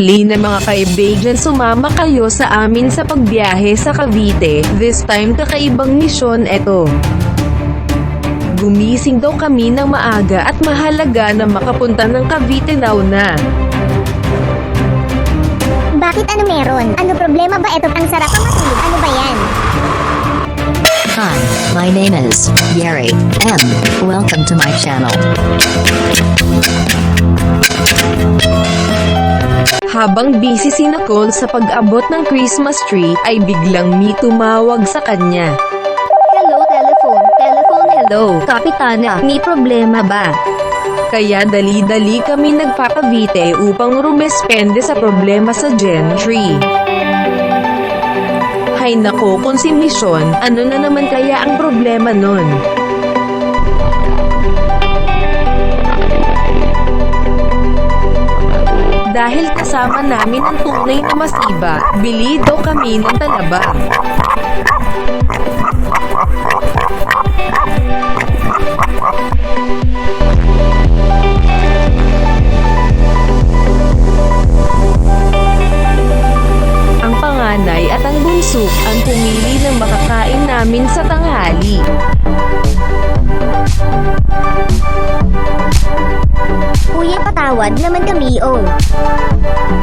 Pili na mga kaibigan sumama kayo sa amin sa pagbiyahe sa Cavite. This time kakaibang misyon eto. Gumising daw kami ng maaga at mahalaga na makapunta ng Cavite now na. Bakit ano meron? Ano problema ba ito? Ang sarap ang matulog. Ano ba yan? Hi, my name is Yeri M. Welcome to my channel. Habang busy si Nicole sa pag-abot ng Christmas tree, ay biglang may tumawag sa kanya. Hello, telephone. Telephone, hello. Kapitana, may problema ba? Kaya dali-dali kami nagpapavite upang rumespende sa problema sa Gentry. Hay nako kung si Mission, ano na naman kaya ang problema nun? Dahil kasama namin ang tunay na masiba, bili daw kami ng talaba. Ang panganay at ang bunso ang pumili ng makakain namin sa tanghali. Kuya, patawad naman kami, oh.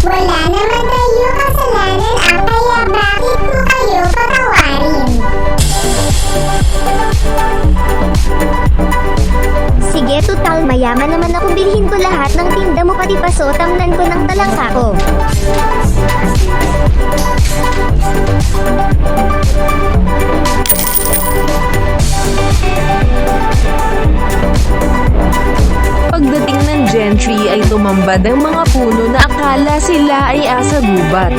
Wala naman tayo kasalanan ah, kaya bakit ko kayo patawarin? Sige, tutal, mayaman naman ako bilhin ko lahat ng tinda mo pati paso, tamnan ko ng talangka ko. Pagdating ng Gentry ay tumambad ang mga puno na akala sila ay asa gubat.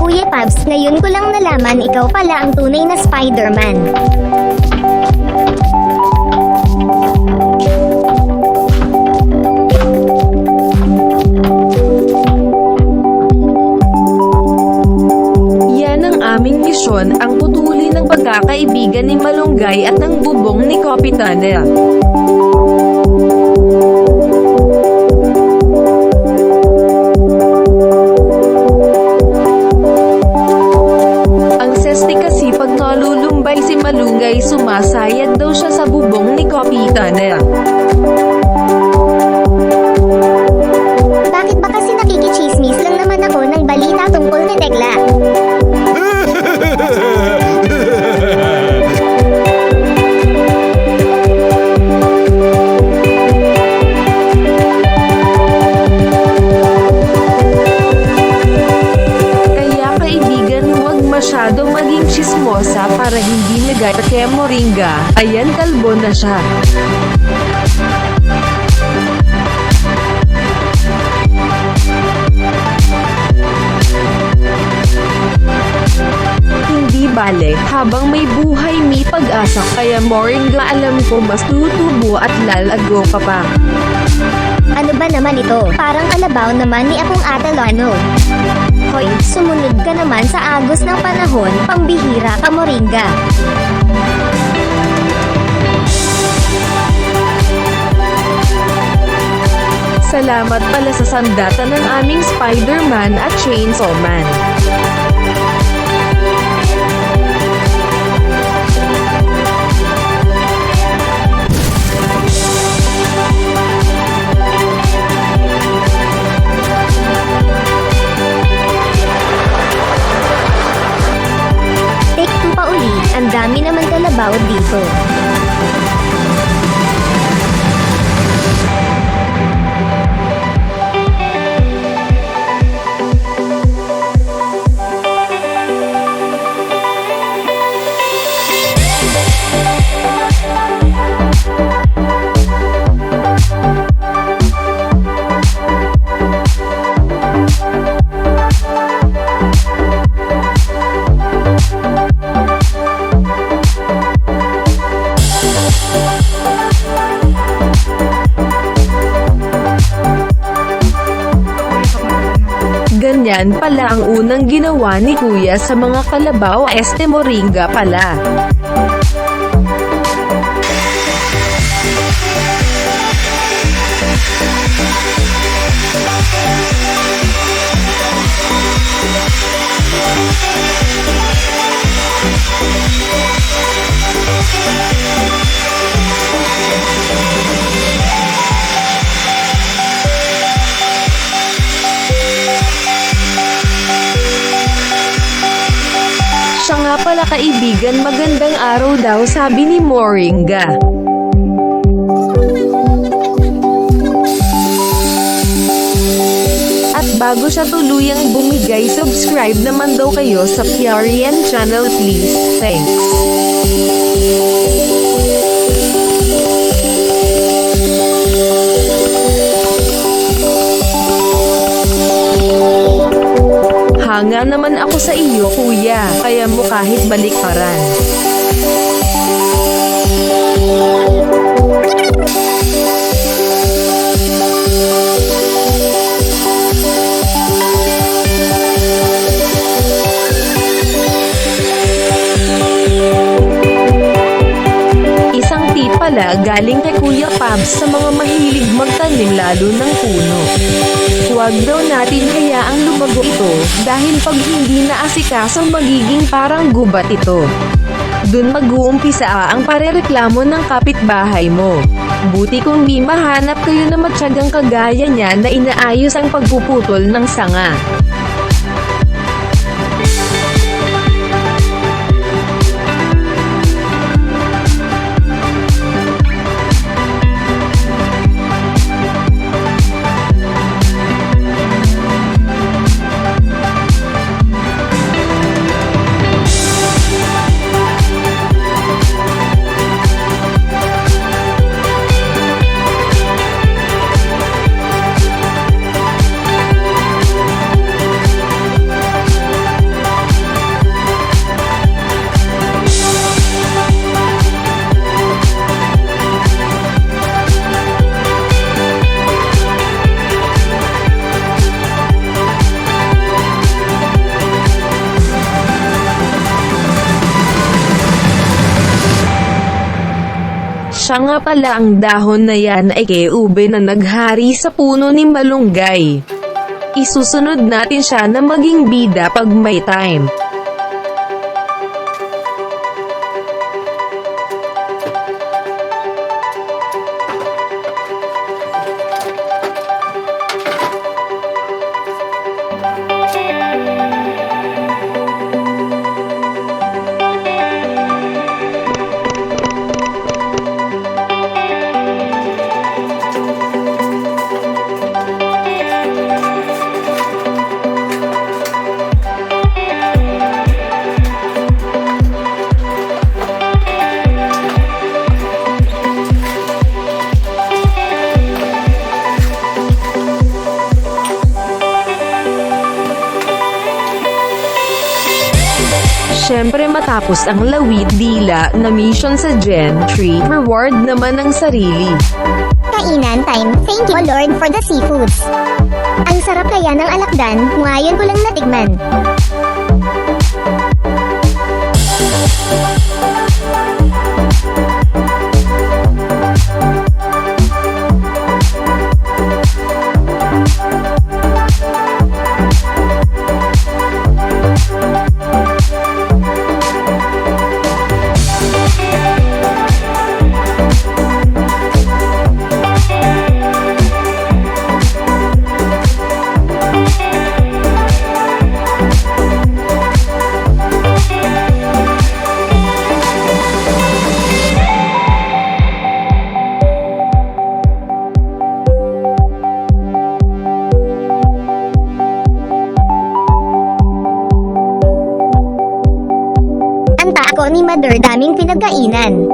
Kuya Pabs, ngayon ko lang nalaman ikaw pala ang tunay na Spider-Man. I and there. Ayan kalbo na siya. Hindi bale, habang may buhay may pag-asa kaya Moringa alam ko mas tutubo at lalago ka pa. Ano ba naman ito? Parang alabaw naman ni Apong Atalano. Hoy, sumunod ka naman sa agos ng panahon, pambihira ka moringa. Salamat pala sa sandata ng aming Spider-Man at Chainsaw Man. Yan pala ang unang ginawa ni Kuya sa mga kalabaw este moringa pala. We'll pala kaibigan magandang araw daw sabi ni Moringa. At bago siya tuluyang bumigay subscribe naman daw kayo sa Piarian channel please. Thanks. Hanga naman ako sa iyo kuya, kaya mo kahit balikparan. Isang tip pala galing kay Kuya Pabs sa mga mahilig magtanim lalo ng puno. Huwag daw natin hayaang lumago ito, dahil pag hindi naasikaso magiging parang gubat ito. Dun mag-uumpisa ang parereklamo ng kapitbahay mo. Buti kung di mahanap kayo na matyagang kagaya niya na inaayos ang pagpuputol ng sanga. Siya nga pala ang dahon na yan ay kay ube na naghari sa puno ni Malunggay. Isusunod natin siya na maging bida pag may time. Siyempre matapos ang lawit dila na mission sa Gentry, reward naman ang sarili. Kainan time. Thank you, Lord, for the seafoods. Ang sarap kaya ng alakdan, ngayon ko lang natigman. Tako ni Mother daming pinagkainan.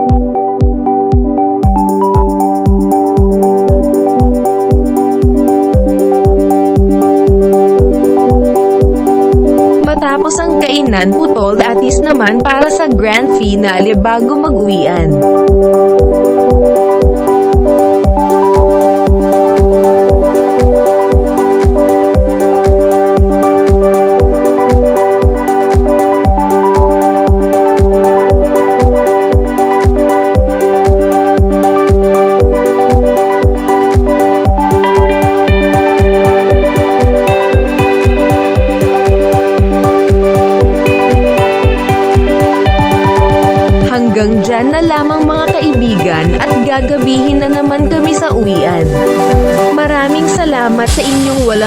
Matapos ang kainan, putol atis naman para sa grand finale bago mag-uwian.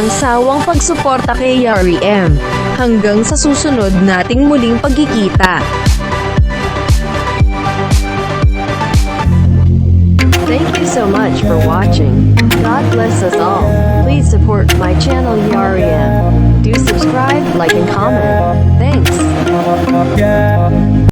Walang sawang pagsuporta kay Yari M. Hanggang sa susunod nating muling pagkikita. Thank you so much for watching. God bless us all. Please support my channel Yariam. Do subscribe, like, and comment. Thanks.